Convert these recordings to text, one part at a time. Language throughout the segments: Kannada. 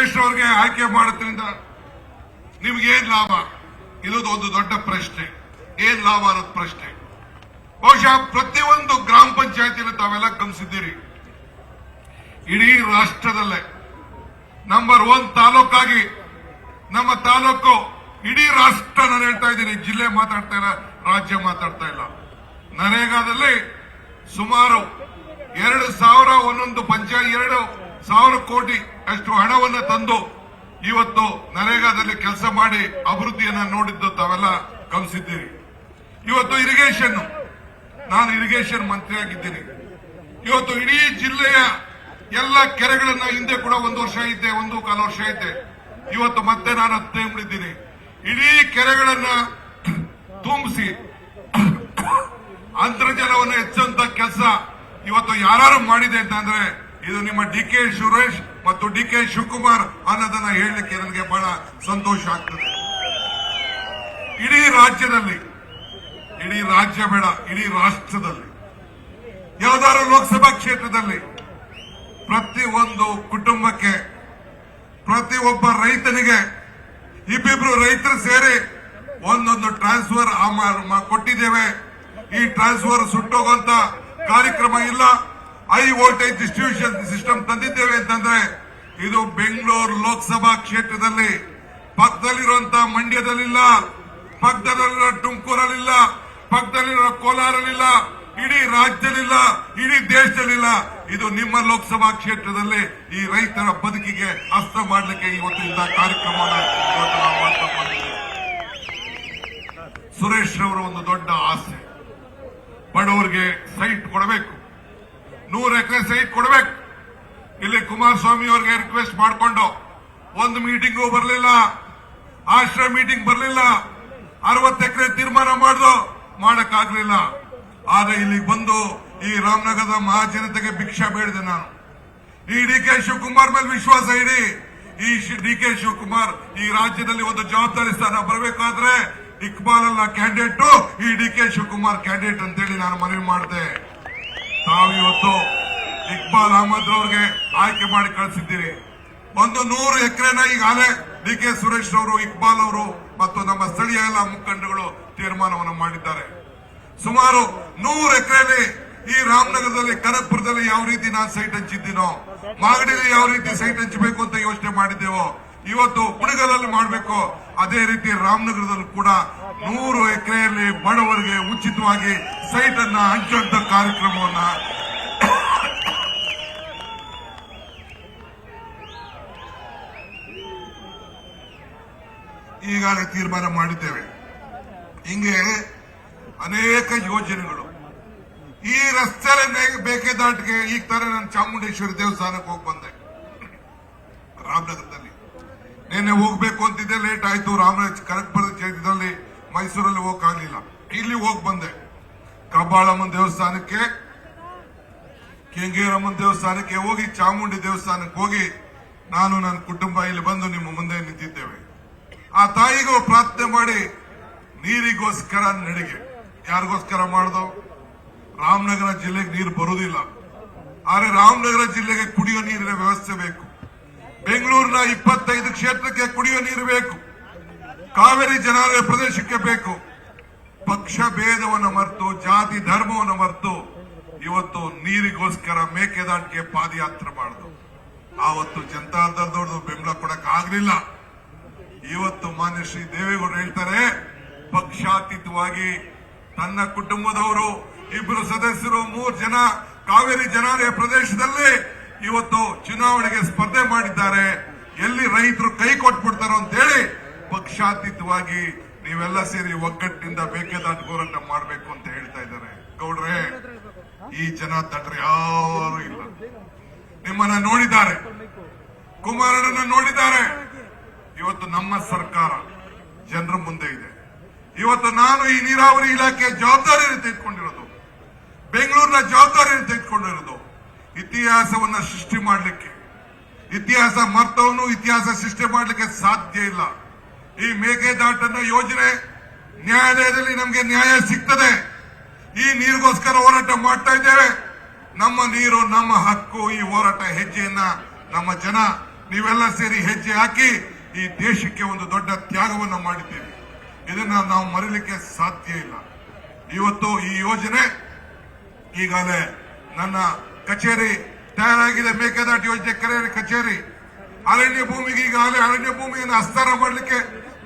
ಸುರೇಶ್ ಅವ್ರಿಗೆ ಆಯ್ಕೆ ಮಾಡೋದ್ರಿಂದ ನಿಮ್ಗೆ ಏನ್ ಲಾಭ? ಇರೋದು ಒಂದು ದೊಡ್ಡ ಪ್ರಶ್ನೆ. ಏನ್ ಲಾಭ ಅನ್ನೋದು ಪ್ರಶ್ನೆ. ಬಹುಶಃ ಪ್ರತಿಯೊಂದು ಗ್ರಾಮ ಪಂಚಾಯತಿನ ತಾವೆಲ್ಲ ಗಮನಿಸಿದ್ದೀರಿ. ಇಡೀ ರಾಷ್ಟ್ರದಲ್ಲೇ ನಂಬರ್ ಒನ್ ತಾಲೂಕಾಗಿ ನಮ್ಮ ತಾಲೂಕು ಇಡೀ ರಾಷ್ಟ್ರ ನಾನು ಹೇಳ್ತಾ ಇದ್ದೀನಿ. ಜಿಲ್ಲೆ ಮಾತಾಡ್ತಾ ಇಲ್ಲ, ರಾಜ್ಯ ಮಾತಾಡ್ತಾ ಇಲ್ಲ. ನರೇಗಾದಲ್ಲಿ ಸುಮಾರು ಎರಡು ಸಾವಿರ ಒಂದೊಂದು ಪಂಚಾಯತ್ ಎರಡು ಸಾವಿರ ಕೋಟಿ ಅಷ್ಟು ಹಣವನ್ನ ತಂದು ಇವತ್ತು ನರೇಗಾದಲ್ಲಿ ಕೆಲಸ ಮಾಡಿ ಅಭಿವೃದ್ಧಿಯನ್ನ ನೋಡಿದ್ದು ತಾವೆಲ್ಲ ಗಮನಿಸಿದ್ದೀರಿ. ಇವತ್ತು ಇರಿಗೇಷನ್ ನಾನು ಇರಿಗೇಷನ್ ಮಂತ್ರಿಯಾಗಿದ್ದೀನಿ ಇವತ್ತು ಇಡೀ ಜಿಲ್ಲೆಯ ಎಲ್ಲ ಕೆರೆಗಳನ್ನ ಹಿಂದೆ ಕೂಡ ಒಂದು ವರ್ಷ ಐತೆ, ಒಂದು ಕಾಲ ವರ್ಷ ಐತೆ. ಇವತ್ತು ಮತ್ತೆ ನಾನು ಹತ್ತನೇ ಮುಡಿದ್ದೀನಿ ಇಡೀ ಕೆರೆಗಳನ್ನ ತುಂಬಿಸಿ ಅಂತರ್ಜಲವನ್ನು ಹೆಚ್ಚಂತ ಕೆಲಸ ಇವತ್ತು ಯಾರು ಮಾಡಿದೆ ಅಂತಂದ್ರೆ ಇದು ನಿಮ್ಮ ಡಿ ಕೆ ಸುರೇಶ್ ಮತ್ತು ಡಿ ಕೆ ಶಿವಕುಮಾರ್ ಅನ್ನೋದನ್ನ ಹೇಳಲಿಕ್ಕೆ ನನಗೆ ಬಹಳ ಸಂತೋಷ ಆಗ್ತದೆ. ಇಡೀ ರಾಜ್ಯದಲ್ಲಿ, ಇಡೀ ರಾಜ್ಯ ಬೇಡ, ಇಡೀ ರಾಷ್ಟ್ರದಲ್ಲಿ, ಯಾವ್ದಾದ್ರು ಲೋಕಸಭಾ ಕ್ಷೇತ್ರದಲ್ಲಿ ಪ್ರತಿ ಒಂದು ಕುಟುಂಬಕ್ಕೆ, ಪ್ರತಿ ಒಬ್ಬ ರೈತನಿಗೆ, ಇಬ್ಬಿಬ್ರು ರೈತರು ಸೇರಿ ಒಂದೊಂದು ಟ್ರಾನ್ಸ್ಫರ್ ಕೊಟ್ಟಿದ್ದೇವೆ. ಈ ಟ್ರಾನ್ಸ್ಫರ್ ಸುಟ್ಟೋಗುವಂತ ಕಾರ್ಯಕ್ರಮ ಇಲ್ಲ. ಹೈ ವೋಲ್ಟೇಜ್ ಡಿಸ್ಟ್ರಿಬ್ಯೂಷನ್ ಸಿಸ್ಟಮ್ ತಂದಿದ್ದೇವೆ ಅಂತಂದ್ರೆ, ಇದು ಬೆಂಗಳೂರು ಲೋಕಸಭಾ ಕ್ಷೇತ್ರದಲ್ಲಿ ಪಕ್ಕದಲ್ಲಿರುವಂತಹ ಮಂಡ್ಯದಲ್ಲಿಲ್ಲ, ಪಕ್ಕದಲ್ಲಿರೋ ತುಮಕೂರಲ್ಲಿಲ್ಲ, ಪಕ್ಕದಲ್ಲಿರೋ ಕೋಲಾರಲ್ಲಿಲ್ಲ, ಇಡೀ ರಾಜ್ಯದಲ್ಲಿಲ್ಲ, ಇಡೀ ದೇಶದಲ್ಲಿಲ್ಲ. ಇದು ನಿಮ್ಮ ಲೋಕಸಭಾ ಕ್ಷೇತ್ರದಲ್ಲಿ ಈ ರೈತರ ಬದುಕಿಗೆ ಅಸ್ತ ಮಾಡಲಿಕ್ಕೆ ಇವತ್ತಿನ ಕಾರ್ಯಕ್ರಮ ಸುರೇಶ್ ಅವರ ಒಂದು ದೊಡ್ಡ ಆಸೆ. ಬಡವರಿಗೆ ಸೈಟ್ ಕೊಡಬೇಕು. ನೂರು ಎಕರೆ ಸೈಟ್ ಕೊಡಬೇಕು. ಇಲ್ಲಿ ಕುಮಾರಸ್ವಾಮಿ ಅವರಿಗೆ ರಿಕ್ವೆಸ್ಟ್ ಮಾಡಿಕೊಂಡು ಒಂದು ಮೀಟಿಂಗು ಬರಲಿಲ್ಲ, ಆಶ್ರಯ ಮೀಟಿಂಗ್ ಬರಲಿಲ್ಲ, ಅರವತ್ತು ಎಕರೆ ತೀರ್ಮಾನ ಮಾಡಿದ್ರು ಮಾಡಕ್ಕಾಗಲಿಲ್ಲ. ಆದ್ರೆ ಇಲ್ಲಿಗೆ ಬಂದು ಈ ರಾಮನಗರದ ಮಹಾಜನತೆಗೆ ಭಿಕ್ಷೆ ಬೇಡಿದೆ ನಾನು. ಈ ಡಿ ಕೆ ಶಿವಕುಮಾರ್ ಮೇಲೆ ವಿಶ್ವಾಸ ಇಡಿ. ಈ ಡಿ ಕೆ ಶಿವಕುಮಾರ್ ಈ ರಾಜ್ಯದಲ್ಲಿ ಒಂದು ಜವಾಬ್ದಾರಿ ಸ್ಥಾನ ಬರಬೇಕಾದ್ರೆ ಇಕ್ಬಾಲ್ ಅಲ್ಲ ಕ್ಯಾಂಡಿಡೇಟ್ ಈ ಡಿ ಕೆ ಶಿವಕುಮಾರ್ ಕ್ಯಾಂಡಿಡೇಟ್ ಅಂತೇಳಿ ನಾನು ಮನವಿ ಮಾಡಿದೆ. ತಾವಿವತ್ತು ಇಕ್ಬಾಲ್ ಅಹಮದ್ ಅವ್ರಿಗೆ ಆಯ್ಕೆ ಮಾಡಿ ಕಳಿಸಿದ್ದೀರಿ. ಒಂದು ನೂರು ಎಕರೆನ ಈಗಾಗಲೇ ಡಿ ಕೆ ಸುರೇಶ್ ಅವರು ಇಕ್ಬಾಲ್ ಅವರು ಮತ್ತು ನಮ್ಮ ಸ್ಥಳೀಯ ಎಲ್ಲ ಮುಖಂಡಗಳು ತೀರ್ಮಾನವನ್ನು ಮಾಡಿದ್ದಾರೆ. ಸುಮಾರು ನೂರು ಎಕರೆಯಲ್ಲಿ ಈ ರಾಮನಗರದಲ್ಲಿ ಕನಕ್ಪುರದಲ್ಲಿ ಯಾವ ರೀತಿ ನಾನು ಸೈಟ್ ಹಂಚಿದ್ದೀನೋ ಮಾಗಡಿಯಲ್ಲಿ ಯಾವ ರೀತಿ ಸೈಟ್ ಹಂಚಬೇಕು ಅಂತ ಯೋಚನೆ ಮಾಡಿದ್ದೇವೋ ಇವತ್ತು ಪುಣಗಲಲ್ಲಿ ಮಾಡಬೇಕು. ಅದೇ ರೀತಿ ರಾಮನಗರದಲ್ಲಿ ಕೂಡ ನೂರು ಎಕರೆಯಲ್ಲಿ ಬಡವರಿಗೆ ಉಚಿತವಾಗಿ ಸೈಟ್ ಅನ್ನ ಹಂಚುವಂತ ಕಾರ್ಯಕ್ರಮವನ್ನ ಈಗಾಗಲೇ ತೀರ್ಮಾನ ಮಾಡಿದ್ದೇವೆ. ಹಿಂಗೆ ಅನೇಕ ಯೋಜನೆಗಳು. ಈ ರಸ್ತೆ ಬೇಕೆದಾಟಿಗೆ ಈಗ ತರ ನಾನು ಚಾಮುಂಡೇಶ್ವರಿ ದೇವಸ್ಥಾನಕ್ಕೆ ಹೋಗಿ ಬಂದೆ. ರಾಮನಗರದಲ್ಲಿ. ನಿನ್ನೆ ಹೋಗ್ಬೇಕು ಅಂತಿದ್ದೆ ಲೇಟ್ ಆಯ್ತು. ರಾಮರಾಜ್ ಬರ್ದ ಕ್ಷೇತ್ರದಲ್ಲಿ ಮೈಸೂರಲ್ಲಿ ಹೋಗಕ್ಕಾಗ್ಲಿಲ್ಲ. ಇಲ್ಲಿ ಹೋಗ್ ಬಂದೆ. ಕಬ್ಬಾಳಮ್ಮನ ದೇವಸ್ಥಾನಕ್ಕೆ, ಕೆಂಗೇರಮ್ಮನ ದೇವಸ್ಥಾನಕ್ಕೆ ಹೋಗಿ, ಚಾಮುಂಡಿ ದೇವಸ್ಥಾನಕ್ಕೆ ಹೋಗಿ ನಾನು ನನ್ನ ಕುಟುಂಬ ಇಲ್ಲಿ ಬಂದು ನಿಮ್ಮ ಮುಂದೆ ನಿಂತಿದ್ದೇವೆ. ಆ ತಾಯಿಗೂ ಪ್ರಾರ್ಥನೆ ಮಾಡಿ ನೀರಿಗೋಸ್ಕರ ನಡಿಗೆ. ಯಾರಿಗೋಸ್ಕರ ಮಾಡ್ದು? ರಾಮನಗರ ಜಿಲ್ಲೆಗೆ ನೀರು ಬರುವುದಿಲ್ಲ ಆದರೆ ರಾಮನಗರ ಜಿಲ್ಲೆಗೆ ಕುಡಿಯೋ ನೀರಿನ ವ್ಯವಸ್ಥೆ ಬೇಕು. ಬೆಂಗಳೂರಿನ ಇಪ್ಪತ್ತೈದು ಕ್ಷೇತ್ರಕ್ಕೆ ಕುಡಿಯೋ ನೀರು ಬೇಕು. ಕಾವೇರಿ ಜನಾಲಯ ಪ್ರದೇಶಕ್ಕೆ ಬೇಕು. ಪಕ್ಷ ಭೇದವನ್ನು ಮರೆತು, ಜಾತಿ ಧರ್ಮವನ್ನು ಮರೆತು ಇವತ್ತು ನೀರಿಗೋಸ್ಕರ ಮೇಕೆದಾಟಿಗೆ ಪಾದಯಾತ್ರೆ ಮಾಡಿದ್ರು. ಆವತ್ತು ಜನತಾ ದಳದವ್ರದ್ದು ಬೆಂಬಲ ಕೊಡಕ್ ಆಗ್ಲಿಲ್ಲ. ಇವತ್ತು ಮಾನ್ಯ ಶ್ರೀ ದೇವೇಗೌಡರು ಹೇಳ್ತಾರೆ, ಪಕ್ಷಾತೀತವಾಗಿ ತನ್ನ ಕುಟುಂಬದವರು ಇಬ್ಬರು ಸದಸ್ಯರು ಮೂರು ಜನ ಕಾವೇರಿ ಜನಾಲಯ ಪ್ರದೇಶದಲ್ಲಿ ಇವತ್ತು ಚುನಾವಣೆಗೆ ಸ್ಪರ್ಧೆ ಮಾಡಿದ್ದಾರೆ. ಎಲ್ಲಿ ರೈತರು ಕೈ ಕೊಟ್ಬಿಡ್ತಾರೋ ಅಂತೇಳಿ ಪಕ್ಷಾತೀತವಾಗಿ ನೀವೆಲ್ಲ ಸೇರಿ ಒಗ್ಗಟ್ಟಿನಿಂದ ಬೇಕಾದ ಹೋರಾಟ ಮಾಡಬೇಕು ಅಂತ ಹೇಳ್ತಾ ಇದ್ದಾರೆ. ಗೌಡ್ರೆ, ಈ ಜನ ತಟ್ರೆ ಯಾರು ಇಲ್ಲ. ನಿಮ್ಮನ್ನ ನೋಡಿದ್ದಾರೆ. ಕುಮಾರಣ್ಣನ ನೋಡಿದ್ದಾರೆ. ಇವತ್ತು ನಮ್ಮ ಸರ್ಕಾರ ಜನರ ಮುಂದೆ ಇದೆ. ಇವತ್ತು ನಾನು ಈ ನೀರಾವರಿ ಇಲಾಖೆ ಜವಾಬ್ದಾರಿಯನ್ನು ತೆಗೆದುಕೊಂಡಿರೋದು. ಬೆಂಗಳೂರಿನ ಜವಾಬ್ದಾರಿಯನ್ನು ತೆಗೆದುಕೊಂಡಿರೋದು. ಇತಿಹಾಸವನ್ನ ಸೃಷ್ಟಿ ಮಾಡಲಿಕ್ಕೆ. ಇತಿಹಾಸ ಮರ್ತವನು ಇತಿಹಾಸ ಸೃಷ್ಟಿ ಮಾಡಲಿಕ್ಕೆ ಸಾಧ್ಯ ಇಲ್ಲ. ಈ ಮೇಕೆದಾಟನ ಯೋಜನೆ ನ್ಯಾಯಾಲಯದಲ್ಲಿ ನಮಗೆ ನ್ಯಾಯ ಸಿಗ್ತದೆ. ಈ ನೀರಿಗೋಸ್ಕರ ಹೋರಾಟ ಮಾಡ್ತಾ ಇದ್ದೇವೆ. ನಮ್ಮ ನೀರು, ನಮ್ಮ ಹಕ್ಕು, ಈ ಹೋರಾಟ ಹೆಜ್ಜೆಯನ್ನ ನಮ್ಮ ಜನ, ನೀವೆಲ್ಲ ಸೇರಿ ಹೆಜ್ಜೆ ಹಾಕಿ ಈ ದೇಶಕ್ಕೆ ಒಂದು ದೊಡ್ಡ ತ್ಯಾಗವನ್ನು ಮಾಡಿದ್ದೇವೆ. ಇದನ್ನ ನಾವು ಮರೀಲಿಕ್ಕೆ ಸಾಧ್ಯ ಇಲ್ಲ. ಇವತ್ತು ಈ ಯೋಜನೆ ಈಗಾಗಲೇ ನನ್ನ ಕಚೇರಿ ತಯಾರಾಗಿದೆ ಮೇಕೆದಾಟು ಯೋಜನೆ ಕರೆ ಕಚೇರಿ. ಅರಣ್ಯ ಭೂಮಿಗೆ ಈಗಾಗಲೇ ಅರಣ್ಯ ಭೂಮಿಯನ್ನು ಹಸ್ತಾರ ಮಾಡಲಿಕ್ಕೆ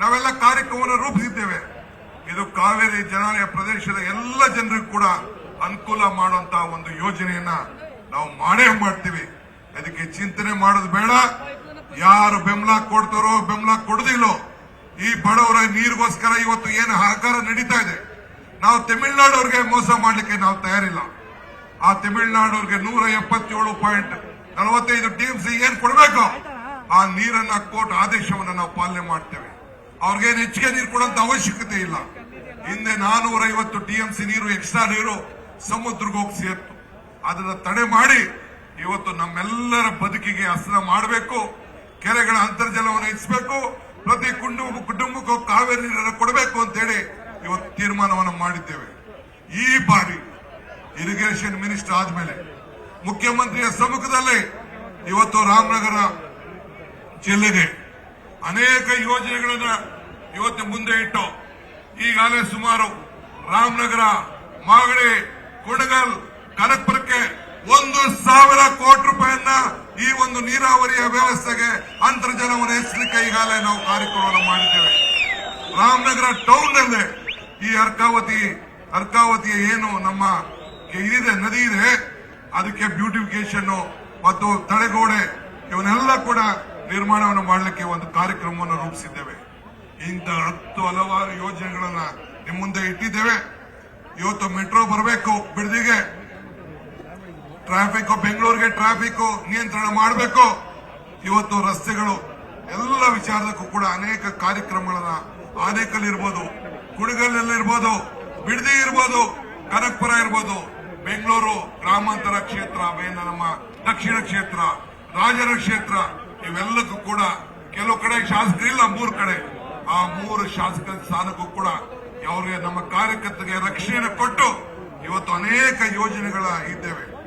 ನಾವೆಲ್ಲ ಕಾರ್ಯಕ್ರಮವನ್ನು ರೂಪಿಸಿದ್ದೇವೆ. ಇದು ಕಾವೇರಿ ಜನಾಲಯ ಪ್ರದೇಶದ ಎಲ್ಲ ಜನರಿಗೂ ಕೂಡ ಅನುಕೂಲ ಮಾಡುವಂತ ಒಂದು ಯೋಜನೆಯನ್ನ ನಾವು ಮಾಡೇ ಮಾಡ್ತೀವಿ. ಅದಕ್ಕೆ ಚಿಂತನೆ ಮಾಡೋದು ಬೇಡ. ಯಾರು ಬೆಂಬಲ ಕೊಡ್ತಾರೋ ಬೆಂಬಲ ಕೊಡದಿಲ್ಲೋ ಈ ಬಡವರ ನೀರಿಗೋಸ್ಕರ ಇವತ್ತು ಏನು ಹಾಕಾರ ನಡೀತಾ ಇದೆ. ನಾವು ತಮಿಳುನಾಡವ್ರಿಗೆ ಮೋಸ ಮಾಡಲಿಕ್ಕೆ ನಾವು ತಯಾರಿಲ್ಲ. ಆ ತಮಿಳುನಾಡವ್ರಿಗೆ ನೂರ ಎಪ್ಪತ್ತೇಳು ಪಾಯಿಂಟ್ ನಲವತ್ತೈದು ಟಿಎಂಸಿ ಏನ್ ಕೊಡಬೇಕು? ಆ ನೀರನ್ನ ಕೋರ್ಟ್ ಆದೇಶವನ್ನು ನಾವು ಪಾಲನೆ ಮಾಡ್ತೇವೆ. ಅವ್ರಿಗೇನು ಹೆಚ್ಚಿಗೆ ನೀರು ಕೊಡುವಂತ ಅವಶ್ಯಕತೆ ಇಲ್ಲ. ಹಿಂದೆ ನಾನೂರ ಐವತ್ತು ಟಿಎಂಸಿ ನೀರು ಎಕ್ಸ್ಟ್ರಾ ನೀರು ಸಮುದ್ರಕ್ಕೆ ಹೋಗಿ ಸೇರ್ತು. ಅದನ್ನ ತಡೆ ಮಾಡಿ ಇವತ್ತು ನಮ್ಮೆಲ್ಲರ ಬದುಕಿಗೆ ಹಸನ ಮಾಡಬೇಕು, ಕೆರೆಗಳ ಅಂತರ್ಜಲವನ್ನು ಹೆಚ್ಚಬೇಕು ಪ್ರತಿ ಕುಟುಂಬ, ಕುಟುಂಬಕ್ಕೂ ಕಾವೇರಿ ನೀರನ್ನು ಕೊಡಬೇಕು ಅಂತೇಳಿ ಇವತ್ತು ತೀರ್ಮಾನವನ್ನು ಮಾಡಿದ್ದೇವೆ. ಈ ಬಾರಿ ಇರಿಗೇಷನ್ ಮಿನಿಸ್ಟರ್ ಆದ್ಮೇಲೆ ಮುಖ್ಯಮಂತ್ರಿಯ ಸಮ್ಮುಖದಲ್ಲಿ ಇವತ್ತು ರಾಮನಗರ ಜಿಲ್ಲೆಗೆ ಅನೇಕ ಯೋಜನೆಗಳನ್ನು ಇವತ್ತು ಮುಂದೆ ಇಟ್ಟು ಈಗಾಗಲೇ ಸುಮಾರು ರಾಮನಗರ, ಮಾಗಡಿ ಕುಣಗಲ್ ಕನಕಪುರಕ್ಕೆ ಒಂದು ಸಾವಿರ ಕೋಟಿ ರೂಪಾಯಿಯನ್ನ ಈ ಒಂದು ನೀರಾವರಿಯ ವ್ಯವಸ್ಥೆಗೆ ಅಂತರ್ಜಲವನ್ನು ಹೆಚ್ಚಲಿಕ್ಕೆ ಈಗಾಗಲೇ ನಾವು ಕಾರ್ಯಕ್ರಮವನ್ನು ಮಾಡಿದ್ದೇವೆ. ರಾಮನಗರ ಟೌನ್ ನಲ್ಲೇ ಈ ಅರ್ಕಾವತಿ, ಅರ್ಕಾವತಿಯ ಏನು ನಮ್ಮ ಇದಿದೆ ನದಿ ಇದೆ. ಅದಕ್ಕೆ ಬ್ಯೂಟಿಫಿಕೇಶನ್ ಮತ್ತು ತಡೆಗೋಡೆ ಇವನ್ನೆಲ್ಲ ಕೂಡ ನಿರ್ಮಾಣವನ್ನು ಮಾಡಲಿಕ್ಕೆ ಒಂದು ಕಾರ್ಯಕ್ರಮವನ್ನು ರೂಪಿಸಿದ್ದೇವೆ. ಇಂಥ ಹತ್ತು ಹಲವಾರು ಯೋಜನೆಗಳನ್ನ ನಿಮ್ಮ ಮುಂದೆ ಇಟ್ಟಿದ್ದೇವೆ. ಇವತ್ತು ಮೆಟ್ರೋ ಬರಬೇಕು, ಬಿಡದಿಗೆ. ಟ್ರಾಫಿಕ್, ಬೆಂಗಳೂರಿಗೆ ಟ್ರಾಫಿಕ್ ನಿಯಂತ್ರಣ ಮಾಡಬೇಕು. ಇವತ್ತು ರಸ್ತೆಗಳು ಎಲ್ಲ ವಿಚಾರದಕ್ಕೂ ಕೂಡ ಅನೇಕ ಕಾರ್ಯಕ್ರಮಗಳನ್ನ ಆನೇಕಲ್ ಇರ್ಬೋದು ಕುಣಗಲ್ನಲ್ಲಿರ್ಬೋದು, ಬಿಡದಿ ಇರ್ಬೋದು, ಕನಕಪುರ ಇರ್ಬೋದು ಬೆಂಗಳೂರು ಗ್ರಾಮಾಂತರ ಕ್ಷೇತ್ರ ನಮ್ಮ ದಕ್ಷಿಣ ಕ್ಷೇತ್ರ, ರಾಜರ ಕ್ಷೇತ್ರ, ಇವೆಲ್ಲಕ್ಕೂ ಕೂಡ ಕೆಲವು ಕಡೆ ಶಾಸಕರಿಲ್ಲ ಮೂರು ಕಡೆ. ಆ ಮೂರು ಶಾಸಕರ ಸ್ಥಾನಕ್ಕೂ ಕೂಡ ಅವರಿಗೆ ನಮ್ಮ ಕಾರ್ಯಕರ್ತರಿಗೆ ರಕ್ಷಣೆ ಕೊಟ್ಟು ಇವತ್ತು ಅನೇಕ ಯೋಜನೆಗಳ ಇದ್ದೇವೆ.